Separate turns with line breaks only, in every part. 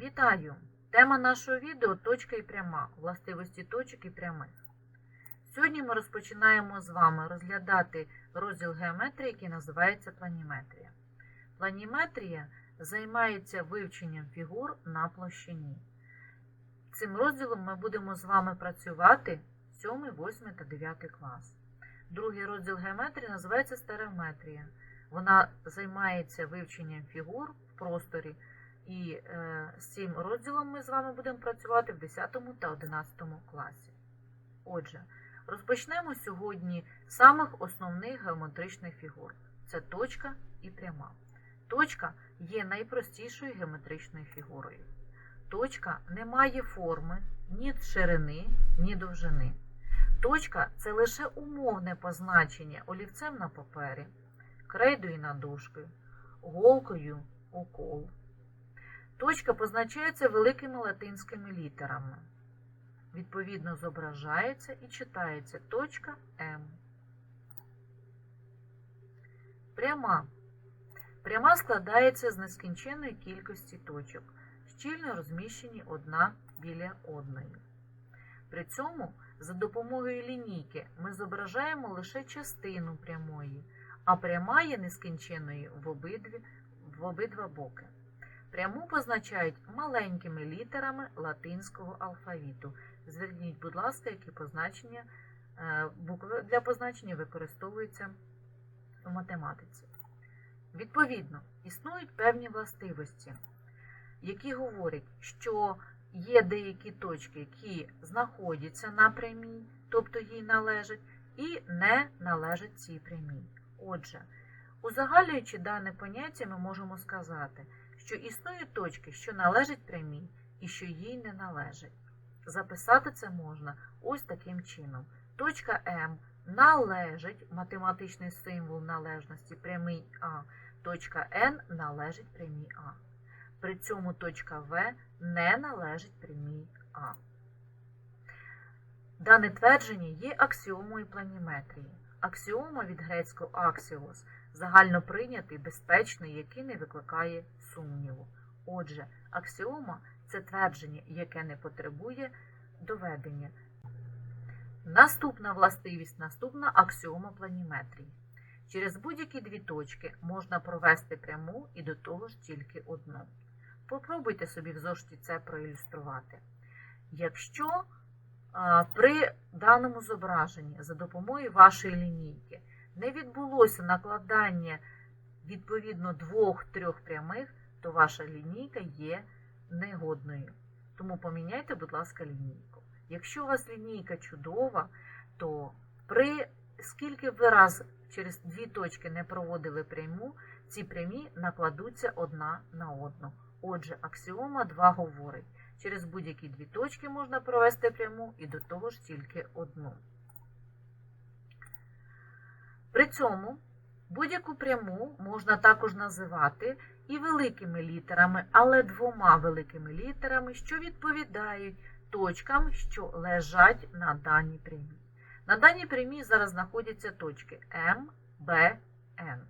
Вітаю! Тема нашого відео точка і пряма, властивості точок і прямих. Сьогодні ми розпочинаємо з вами розглядати розділ геометрії, який називається планіметрія. Планіметрія займається вивченням фігур на площині. Цим розділом ми будемо з вами працювати 7, 8 та 9 клас. Другий розділ геометрії називається стереометрія. Вона займається вивченням фігур в просторі. І е, з цим розділом ми з вами будемо працювати в 10 та 11 класі. Отже, розпочнемо сьогодні з самих основних геометричних фігур. Це точка і пряма. Точка є найпростішою геометричною фігурою. Точка не має форми ні ширини, ні довжини. Точка це лише умовне позначення олівцем на папері, крейдою над дошкою, голкою укол. Точка позначається великими латинськими літерами. Відповідно, зображається і читається точка М. Пряма. Пряма складається з нескінченної кількості точок, щільно розміщені одна біля одної. При цьому за допомогою лінійки ми зображаємо лише частину прямої, а пряма є обидві, в обидва боки. Пряму позначають маленькими літерами латинського алфавіту. Зверніть, будь ласка, які позначення, е, букви для позначення використовуються у математиці. Відповідно, існують певні властивості, які говорять, що є деякі точки, які знаходяться на прямій, тобто їй належать, і не належать цій прямій. Отже, узагальнюючи дане поняття, ми можемо сказати, що існують точки, що належать прямій і що їй не належать. Записати це можна ось таким чином. Точка М належить математичний символ належності прямий А, точка Н належить прямій А. При цьому точка В не належить прямій А. Дане твердження є аксіомою планіметрії. Аксіома від грецького аксіос загально прийнятий, безпечний, який не викликає сумніву. Отже, аксіома це твердження, яке не потребує доведення. Наступна властивість, наступна аксіома планіметрії. Через будь-які дві точки можна провести пряму і до того ж тільки одну. Попробуйте собі в зошиті це проілюструвати. Якщо при даному зображенні за допомогою вашої лінійки не відбулося накладання відповідно двох-трьох прямих, то ваша лінійка є негодною. Тому поміняйте, будь ласка, лінійку. Якщо у вас лінійка чудова, то при скільки б ви раз через дві точки не проводили пряму, ці прямі накладуться одна на одну. Отже, аксіома 2 говорить, через будь-які дві точки можна провести пряму і до того ж тільки одну. При цьому будь-яку пряму можна також називати і великими літерами, але двома великими літерами, що відповідають точкам, що лежать на даній прямій. На даній прямій зараз знаходяться точки М, Б, Н.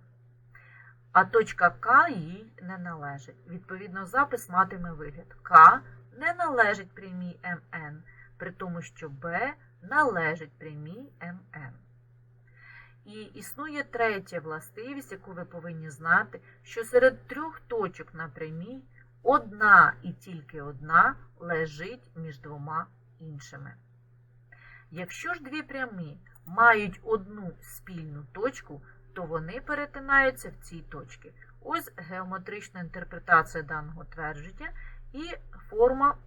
А точка К їй не належить. Відповідно, запис матиме вигляд. К не належить прямій МН, при тому, що Б належить прямій МН. І існує третя властивість, яку ви повинні знати, що серед трьох точок на прямій одна і тільки одна лежить між двома іншими. Якщо ж дві прямі мають одну спільну точку, то вони перетинаються в цій точці. Ось геометрична інтерпретація даного твердження і форма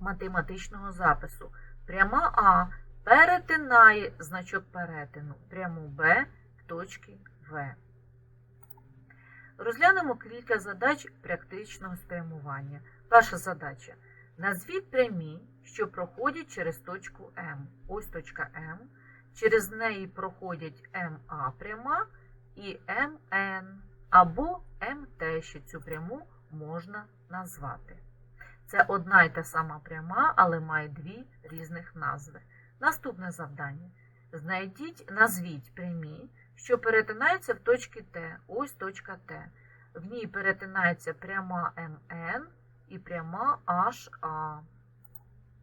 математичного запису. Пряма А перетинає значок перетину пряму Б в точці В. Розглянемо кілька задач практичного спрямування. Перша задача. Назвіть прямі, що проходять через точку М. Ось точка М. Через неї проходять МА пряма і МН або МТ, що цю пряму можна назвати. Це одна і та сама пряма, але має дві різних назви. Наступне завдання. Знайдіть, назвіть прямі, що перетинаються в точці Т. Ось точка Т. В ній перетинається пряма МН і пряма HA.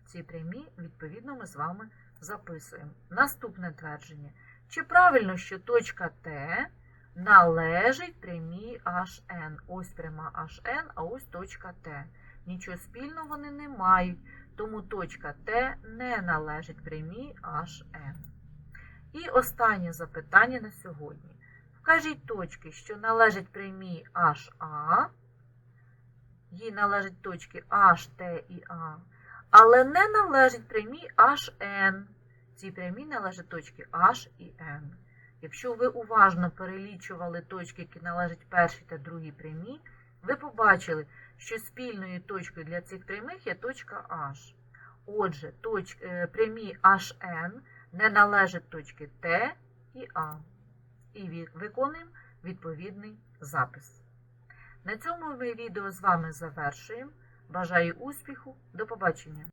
Ці прямі, відповідно, ми з вами записуємо. Наступне твердження. Чи правильно, що точка Т належить прямій HN? Ось пряма HN, а ось точка Т. Нічого спільного вони не мають, тому точка Т не належить прямій HN. І останнє запитання на сьогодні. Вкажіть точки, що належать прямій HA, їй належать точки H, T і A, але не належать прямій HN. Ці прямі належать точки H і N. Якщо ви уважно перелічували точки, які належать першій та другій прямій, ви побачили, що спільною точкою для цих прямих є точка H. Отже, точ, е, прямі HN не належать точки T і А. І виконуємо відповідний запис. На цьому ми відео з вами завершуємо. Бажаю успіху. До побачення!